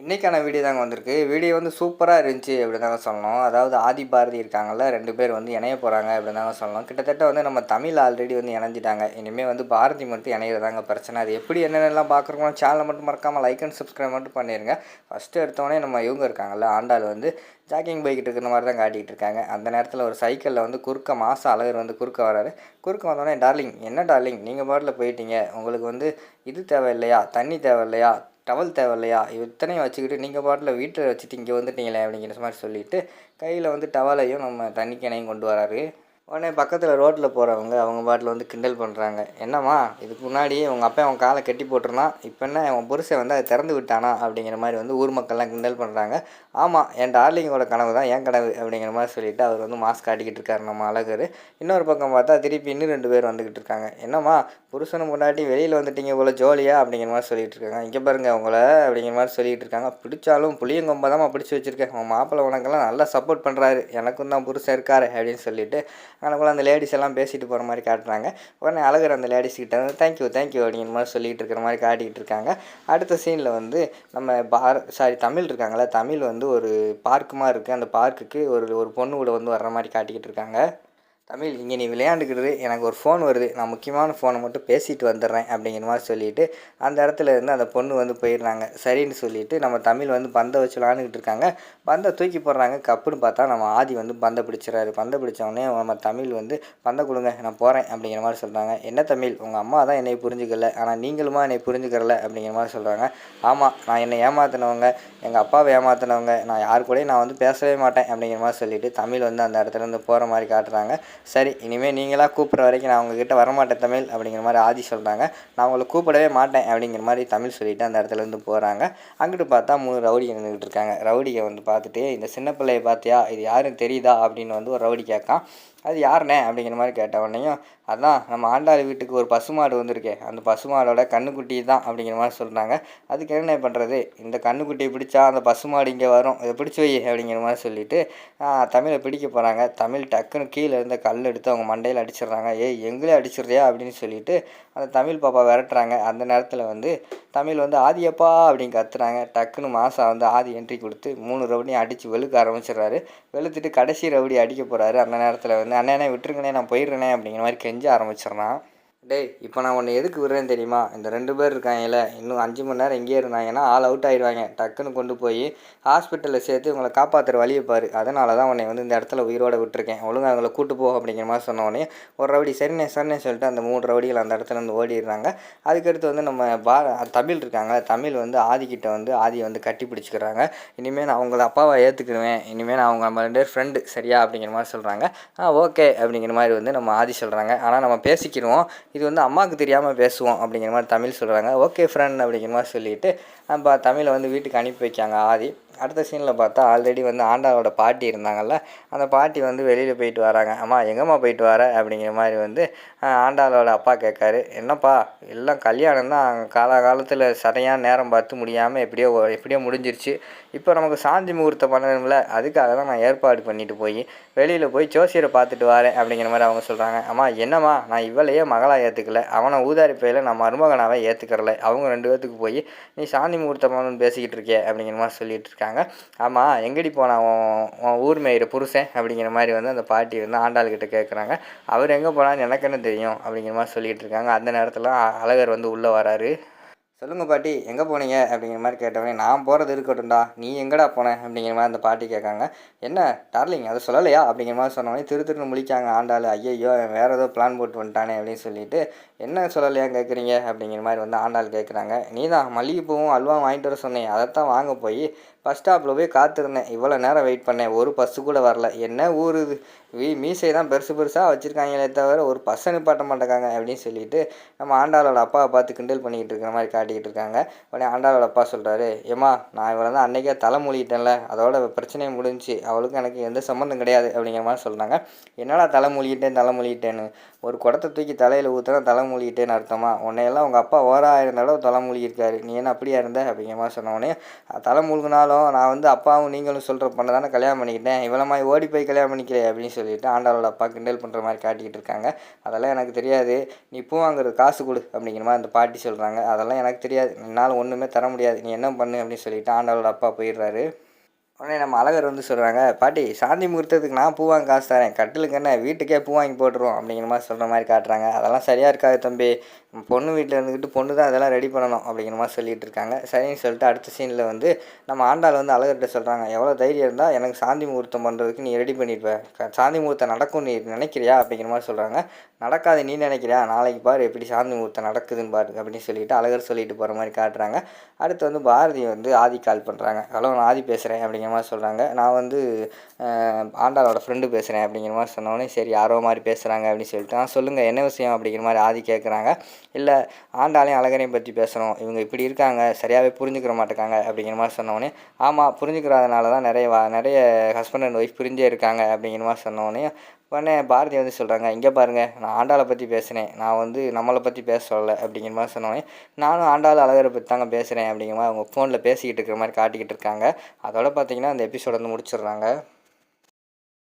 இன்றைக்கான வீடியோ தாங்க வந்திருக்கு. வீடியோ வந்து சூப்பராக இருந்துச்சு அப்படின்னு தாங்க சொல்லணும். அதாவது ஆதி பாரதி இருக்காங்கல்ல ரெண்டு பேர் வந்து இணைய போகிறாங்க அப்படின்னு தாங்க சொல்லணும். கிட்டத்தட்ட வந்து நம்ம தமிழ் ஆல்ரெடி வந்து இணைஞ்சிட்டாங்க. இனிமேல் வந்து பாரதி மட்டும் இணையிறதாங்க பிரச்சனை. அது எப்படி என்னென்னலாம் பார்க்குறோமோ சேனலை மட்டும் மறக்காமல் லைக் அண்ட் சப்ஸ்கிரைப் மட்டும் பண்ணிடுங்க ஃபஸ்ட்டு எடுத்தோடனே நம்ம இவங்க இருக்காங்கல்ல ஆண்டாள் வந்து ஜாக்கிங் போய்கிட்டு இருக்கிற மாதிரி தான் காட்டிகிட்டு இருக்காங்க. அந்த நேரத்தில் ஒரு சைக்கிளில் வந்து குறுக்க மாச அழகர் வந்து குறுக்க வராரு. குறுக்க வந்தோடனே டார்லிங் என்ன டார்லிங் நீங்கள் பாட்டில் போயிட்டீங்க. உங்களுக்கு வந்து இது தேவையில்லையா? தண்ணி தேவையில்லையா? டவல் தேவையில்லையா? இத்தனையும் வச்சுக்கிட்டு நீங்கள் பாட்டில் வீட்டில் வச்சுட்டு இங்கே வந்துட்டீங்களே அப்படிங்கிற மாதிரி சொல்லிவிட்டு கையில் வந்து டவலையும் நம்ம தண்ணி கேனையும் கொண்டு வராரு. உடனே பக்கத்தில் ரோட்டில் போகிறவங்க அவங்க பாட்டில் வந்து கிண்டல் பண்ணுறாங்க என்னம்மா இதுக்கு முன்னாடி உங்கள் அப்பா அவன் காலை கட்டி போட்டிருந்தான். இப்போ என்ன அவன் புருஷன் வந்து அதை திறந்து விட்டானா? அப்படிங்கிற மாதிரி வந்து ஊர் மக்கள்லாம் கிண்டல் பண்ணுறாங்க ஆமாம் என் டார்லிங்கோட கனவு தான் என் கனவு அப்படிங்கிற மாதிரி சொல்லிவிட்டு அவர் வந்து மாஸ்க் காட்டிக்கிட்டு இருக்காரு நம்ம அழகர். இன்னொரு பக்கம் பார்த்தா திருப்பி இன்னும் ரெண்டு பேர் வந்துக்கிட்டு இருக்காங்க. என்னம்மா புருஷனும் முன்னாடி வெளியில் வந்துட்டீங்க இவ்வளோ ஜோலியாக அப்படிங்கிற மாதிரி சொல்லிட்டு இருக்காங்க. இங்கே பாருங்க அவங்கள அப்படிங்கிற மாதிரி சொல்லிட்டு இருக்காங்க. பிடிச்சாலும் புளியங்கொம்பை தான் பிடிச்சி வச்சிருக்கேன். உன் மாப்பிள்ளை உனக்கெல்லாம் நல்லா சப்போர்ட் பண்ணுறாரு எனக்கும் தான் புருஷன் இருக்காரு அப்படின்னு சொல்லிட்டு எனக்குள்ள அந்த லேடிஸ் எல்லாம் பேசிட்டு போகிற மாதிரி காட்டுறாங்க. உடனே அழகர் அந்த லேடிஸ் கிட்ட வந்து தேங்க்யூ தேங்க்யூ அப்படிங்கிற மாதிரி சொல்லிகிட்டு இருக்கிற மாதிரி காட்டிகிட்டு இருக்காங்க. அடுத்த சீனில் வந்து நம்ம பார் சாரி தமிழ் இருக்காங்களே தமிழ் வந்து ஒரு பார்க்குமா இருக்குது அந்த பார்க்குக்கு ஒரு ஒரு பொண்ணு கூட வந்து வர்ற மாதிரி காட்டிக்கிட்டு இருக்காங்க. தமிழ் இங்கே நீ விளையாண்டுக்கிறது எனக்கு ஒரு ஃபோன் வருது. நான் முக்கியமான ஃபோனை மட்டும் பேசிட்டு வந்துடுறேன் அப்படிங்கிற மாதிரி சொல்லிட்டு அந்த இடத்துல இருந்து அந்த பொண்ணு வந்து போயிடுறாங்க. சரின்னு சொல்லிட்டு நம்ம தமிழ் வந்து பந்தை வச்சு விளாண்டுக்கிட்டு இருக்காங்க. பந்தை தூக்கி போடுறாங்க. கப்புன்னு பார்த்தா நம்ம ஆதி வந்து பந்தை பிடிச்சிடறாரு. பந்தை பிடிச்சவொடனே நம்ம தமிழ் வந்து பந்தை கொடுங்க நான் போகிறேன் அப்படிங்கிற மாதிரி சொல்கிறாங்க என்ன தமிழ்? உங்கள் அம்மா தான் என்னை புரிஞ்சுக்கல. ஆனால் நீங்களுமா என்னை புரிஞ்சுக்கிறல அப்படிங்கிற மாதிரி சொல்கிறாங்க ஆமாம் நான் என்னை ஏமாத்தினவங்க. எங்கள் அப்பாவை ஏமாத்தினவங்க. நான் யார் கூடயும் நான் வந்து பேசவே மாட்டேன் அப்படிங்கிற மாதிரி சொல்லிட்டு தமிழ் வந்து அந்த இடத்துல இருந்து போகிற மாதிரி காட்டுறாங்க. சரி இனிமேல் நீங்களாக கூப்பிட்ற வரைக்கும் நான் உங்ககிட்ட வரமாட்டேன் தமிழ் அப்படிங்கிற மாதிரி ஆதி சொல்கிறாங்க நான் உங்களை கூப்பிடவே மாட்டேன் அப்படிங்கிற மாதிரி தமிழ் சொல்லிட்டு அந்த இடத்துல இருந்து போகிறாங்க அங்கிட்டு பார்த்தா மூணு ரவுடி நின்றுட்டு இருக்காங்க. ரவுடியை வந்து பார்த்துட்டு இந்த சின்ன பிள்ளையை பார்த்தியா? இது யாரும் தெரியுதா? அப்படின்னு வந்து ஒரு ரவுடி கேட்கான் அது யாருண்ணே அப்படிங்கிற மாதிரி கேட்ட உடனேயும் அதான் நம்ம ஆண்டாள் வீட்டுக்கு ஒரு பசுமாடு வந்திருக்கே. அந்த பசுமாடோட கண்ணுக்குட்டி தான் அப்படிங்கிற மாதிரி சொல்கிறாங்க அதுக்கு என்ன பண்ணுறது இந்த கண்ணுக்குட்டியை பிடிச்சா அந்த பசுமாடு இங்கே வரும். இதை பிடிச்சி வை அப்படிங்கிற மாதிரி சொல்லிவிட்டு தமிழை பிடிக்க போகிறாங்க தமிழ் டக்குன்னு கீழே இருந்த கல் எடுத்து அவங்க மண்டையில் அடிச்சிடுறாங்க. ஏய் எங்களே அடிச்சிடுறியா? அப்படின்னு சொல்லிட்டு அந்த தமிழ் பாப்பா விரட்டுறாங்க. அந்த நேரத்தில் வந்து தமிழ் வந்து ஆதியப்பா அப்படின்னு கத்துறாங்க. டக்குன்னு மாதம் வந்து ஆதி என்ட்ரி கொடுத்து மூணு ரவுடியும் அடித்து வெளுக்க ஆரம்பிச்சிடுறாரு. வெளுத்துட்டு கடைசி ரவுடி அடிக்க போகிறாரு அந்த நேரத்தில் வந்து அண்ணனே விட்டுருங்கண்ணே நான் போயிடுறேனே அப்படிங்கிற மாதிரி கெஞ்ச ஆரம்பிச்சிடுறான். டேய் இப்போ நான் உன்னை எதுக்கு விடுறேன் தெரியுமா? இந்த ரெண்டு பேர் இருக்காங்கல்ல இன்னும் அஞ்சு மணி நேரம் இங்கேயே இருந்தாங்கன்னா ஆள் அவுட் ஆயிடுவாங்க. டக்குன்னு கொண்டு போய் ஹாஸ்பிட்டலில் சேர்த்து உங்களை காப்பாற்றுற வழியை பாரு. அதனால தான் உன்னை வந்து இந்த இடத்துல உயிரோட விட்டுருக்கேன். ஒழுங்காக அவங்கள கூட்டு போ அப்படிங்கிற மாதிரி சொன்ன உடனே ஒரு ரவுடி சரிண்ணே சரிண்ணே சொல்லிட்டு அந்த மூணு ரவுடிகள் அந்த இடத்துல இருந்து ஓடிடுறாங்க. அதுக்கடுத்து வந்து நம்ம பா தமிழ் இருக்காங்க தமிழ் வந்து ஆதிக்கிட்ட வந்து ஆதியை வந்து கட்டி பிடிச்சிக்கிறாங்க. இனிமேல் நான் அவங்கள அப்பாவை ஏற்றுக்கிடுவேன் இனிமேல் நான் அவங்க நம்ம ரெண்டு பேர் ஃப்ரெண்டு சரியா அப்படிங்கிற மாதிரி சொல்கிறாங்க ஆ ஓகே அப்படிங்கிற மாதிரி வந்து நம்ம ஆதி சொல்கிறாங்க ஆனால் நம்ம பேசிக்கிடுவோம் இது வந்து அம்மாவுக்கு தெரியாமல் பேசுவோம் அப்படிங்கிற மாதிரி தமிழ் சொல்கிறாங்க ஓகே ஃப்ரெண்ட் அப்படிங்கிற மாதிரி சொல்லிவிட்டு நம்ம தமிழை வந்து வீட்டுக்கு அனுப்பி வைக்காங்க ஆதி. அடுத்த சீனில் பார்த்தா ஆல்ரெடி வந்து ஆண்டாளோட பாட்டி இருந்தாங்கல்ல அந்த பாட்டி வந்து வெளியில் போயிட்டு வராங்க. அம்மா எங்கம்மா போயிட்டு வர? அப்படிங்கிற மாதிரி வந்து ஆண்டாளோட அப்பா கேட்காரு. என்னப்பா எல்லாம் கல்யாணம் தான். காலகாலத்தில் சரியான நேரம் பார்த்து முடியாமல் எப்படியோ எப்படியோ முடிஞ்சிருச்சு. இப்போ நமக்கு சாந்தி முகூர்த்தம் பண்ணணும்ல. அதுக்காக தான் நான் ஏற்பாடு பண்ணிட்டு போய் வெளியில் போய் ஜோசியரை பார்த்துட்டு வரேன். அப்படிங்கிற மாதிரி அவங்க சொல்கிறாங்க அம்மா என்னம்மா? நான் இவளையே மகளாக ஏற்றுக்கல அவனை ஊதாரி பையில் நான் மருமகனாவே ஏற்றுக்கிறல அவங்க ரெண்டு பேர்த்துக்கு போய் நீ சாந்தி முகூர்த்தம் பண்ணணும்னு பேசிக்கிட்டு இருக்கே. அப்படிங்கிற மாதிரி சொல்லிட்டு இருக்காங்க. இருக்காங்க. ஆமாம் எங்கடி போனான் உன் ஊர் மேயிற புருஷன் அப்படிங்கிற மாதிரி வந்து அந்த பாட்டி வந்து ஆண்டாள்கிட்ட கேட்குறாங்க அவர் எங்கே போனான்னு எனக்கு என்ன தெரியும் அப்படிங்கிற மாதிரி சொல்லிகிட்டு இருக்காங்க. அந்த நேரத்தில் அழகர் வந்து உள்ளே வராரு. சொல்லுங்கள் பாட்டி எங்கே போனீங்க? அப்படிங்கிற மாதிரி கேட்டவனே நான் போகிறது இருக்கட்டும்டா நீ எங்கடா போனேன் அப்படிங்கிற மாதிரி அந்த பாட்டி கேட்காங்க. என்ன டார்லிங் அதை சொல்லலையா? அப்படிங்கிற மாதிரி சொன்னோடனே திரு திருன்னு முழிக்காங்க ஆண்டாள். ஐயையோ வேறு ஏதோ பிளான் போட்டு வந்துட்டானே அப்படின்னு சொல்லிட்டு என்ன சொல்லலையா கேட்குறீங்க? அப்படிங்கிற மாதிரி வந்து ஆண்டாள் கேட்குறாங்க. நீ தான் மல்லிகைப்பூவும் அல்வா வாங்கிட்டு வர சொன்னேன். அதைத்தான் வாங்க போய் பஸ் ஸ்டாப்பில் போய் காத்திருந்தேன். இவ்வளோ நேரம் வெயிட் பண்ணேன். ஒரு பஸ்ஸு கூட வரல. என்ன ஊர் இது? மீசை தான் பெருசு பெருசாக வச்சுருக்காங்களே தவிர ஒரு பசங்க நிப்பாட்ட மாட்டேங்காங்க அப்படின்னு சொல்லிட்டு நம்ம ஆண்டாளோட அப்பாவை பார்த்து கிண்டல் பண்ணிக்கிட்டு இருக்கிற மாதிரி காட்டிக்கிட்டு இருக்காங்க. உடனே ஆண்டாளோட அப்பா சொல்கிறாரு ஏம்மா நான் இவளை தான் அன்றைக்கே தலை மூழ்கிட்டேன்ல அதோட பிரச்சனையும் முடிஞ்சு அவளுக்கும் எனக்கு எந்த சம்மந்தம் கிடையாது அப்படிங்கிற மாதிரி சொல்கிறாங்க என்னடா தலை மூழ்கிட்டேன் தலை மூழ்கிட்டேன்னு ஒரு குடத்தை தூக்கி தலையில் ஊற்றுனா தலை மூழ்கிட்டேன்னு அர்த்தமா? உன்னையெல்லாம் உங்கள் அப்பா ஓராயிரம் தடவை தலை மூழ்கியிருக்காரு நீ என்ன அப்படியா இருந்த? அப்படிங்கிற மாதிரி சொன்ன உடனே தலை மூழ்கினாலும் நான் வந்து அப்பாவும் நீங்களும் சொல்கிற பண்ண தானே கல்யாணம் பண்ணிக்கிட்டேன் இவ்வளோ மாதிரி ஓடி போய் கல்யாணம் பண்ணிக்கிறேன் அப்படின்னு சொல்லி சொல்லிட்டு ஆண்டாளோட அப்பா கிண்டல் பண்ணுற மாதிரி காட்டிக்கிட்டு இருக்காங்க. அதெல்லாம் எனக்கு தெரியாது. நீ பூ வாங்குறது காசு கொடு அப்படிங்கிற மாதிரி அந்த பாட்டி சொல்கிறாங்க அதெல்லாம் எனக்கு தெரியாது. என்னால் ஒன்றுமே தர முடியாது. நீ என்ன பண்ணு அப்படின்னு சொல்லிட்டு ஆண்டாளோட அப்பா போயிடுறாரு. உடனே நம்ம அழகர் வந்து சொல்கிறாங்க பாட்டி சாந்தி முகூர்த்தத்துக்கு நான் பூ வாங்க காசு தரேன். கட்டிலுக்கு என்ன வீட்டுக்கே பூ வாங்கி போட்டுருவோம் அப்படிங்கிற மாதிரி சொல்கிற மாதிரி காட்டுறாங்க. அதெல்லாம் சரியாக இருக்காது தம்பி. பொண்ணு வீட்டில் இருந்துக்கிட்டு பொண்ணு தான் அதெல்லாம் ரெடி பண்ணணும் அப்படிங்கிற மாதிரி சொல்லிட்டு இருக்காங்க. சரின்னு சொல்லிட்டு அடுத்த சீனில் வந்து நம்ம ஆண்டாள் வந்து அழகர்கிட்ட சொல்கிறாங்க எவ்வளோ தைரியம் இருந்தால் எனக்கு சாந்தி முகூர்த்தம் பண்ணுறதுக்கு நீ ரெடி பண்ணிடுவ சாந்தி முகூர்த்தம் நடக்கும் நீ நினைக்கிறியா? அப்படிங்கிற மாதிரி சொல்கிறாங்க நடக்காது நீ நினைக்கிறியா? நாளைக்கு பாரு எப்படி சாந்தி முகூர்த்தம் நடக்குதுன்னு பாரு அப்படின்னு சொல்லிட்டு அழகர் சொல்லிட்டு போகிற மாதிரி காட்டுறாங்க. அடுத்து வந்து பாரதி வந்து ஆதி கால் பண்ணுறாங்க ஹலோ நான் ஆதி பேசுகிறேன் அப்படிங்கிற மாதிரி சொல்கிறாங்க நான் வந்து ஆண்டாளோட ஃப்ரெண்டு பேசுகிறேன் அப்படிங்கிற மாதிரி சொன்னோடனே சரி யாரோ மாதிரி பேசுகிறாங்க அப்படின்னு சொல்லிட்டு நான் சொல்லுங்கள் என்ன விஷயம்? அப்படிங்கிற மாதிரி ஆதி கேட்குறாங்க இல்லை ஆண்டாளையும் அழகரையும் பற்றி பேசுகிறோம் இவங்க இப்படி இருக்காங்க சரியாகவே புரிஞ்சுக்கிற மாட்டேக்காங்க அப்படிங்கிற மாதிரி சொன்னோடனே ஆமாம் புரிஞ்சுக்கிறதுனால தான் நிறைய நிறைய ஹஸ்பண்ட் அண்ட் ஒய்ஃப் பிரிஞ்சே இருக்காங்க அப்படிங்கிற மாதிரி சொன்னோடனே உடனே பாரதி வந்து சொல்கிறாங்க இங்கே பாருங்கள் நான் ஆண்டாளை பற்றி பேசுகிறேன் நான் வந்து நம்மளை பற்றி பேச சொல்லலை அப்படிங்கிற மாதிரி சொன்னோடனே நானும் ஆண்டாள் அழகரை பற்றி தாங்க பேசுகிறேன் அப்படிங்கிற மாதிரி அவங்க ஃபோனில் பேசிக்கிட்டு இருக்கிற மாதிரி காட்டிக்கிட்டு இருக்காங்க. அதோட பார்த்தீங்கன்னா அந்த எபிசோட வந்து முடிச்சிடுறாங்க.